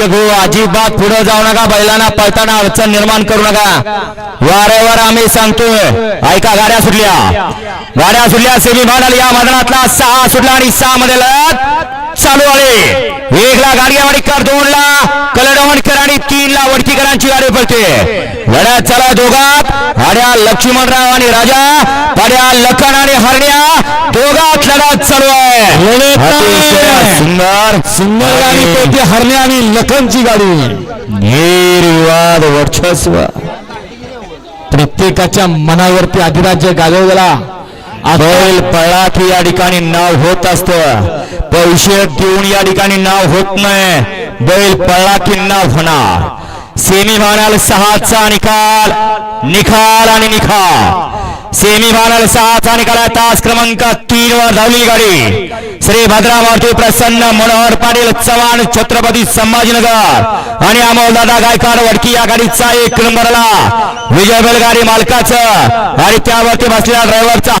हो अजिबात पुढे जाऊ नका बैलांना पळताना अडचण निर्माण करू नका. वारंवार आम्ही सांगतोय ऐका गाड्या सुटल्या. गाड्या सुटल्या सेमी फायनल या मैदानातला सहा सुटला आणि सहा मध्ये लढत चालू आहे. एक ला गाडगे वाडीकर दोन ला कलडवणकर आणि तीन ला वडकीकरांची गाडी पडते लढत चला दोघात. आड्या लक्ष्मणराव आणि राजा पाड्या लखन आणि हरण्या दोघात लढत चालू आहे. सुंदर गाडी हरणे आणि लखनची गाडी. वर्चस्व. प्रत्येकाच्या मनावरती अधिराज्य गाजवलेला बैल पळला की या ठिकाणी नाव होत असत. पैसे देऊन या ठिकाणी नाव होत नाही. बैल पळला की नाव होणार. सेमी फायनल सहाचा निकाल. निकाल आणि निकाल सेमी फायनल सहाचा निकाल तास क्रमांक तीन वर धावली गाडी. श्री भद्रावरती प्रसन्न मनोहर पाटील चव्हाण छत्रपती संभाजीनगर आणि अमोल दादा गायकवाड वडकी या गाडीचा एक नंबरला. विजय बैलगाडी मालकाचं आणि त्यावरती बसलेल्या ड्रायव्हरचा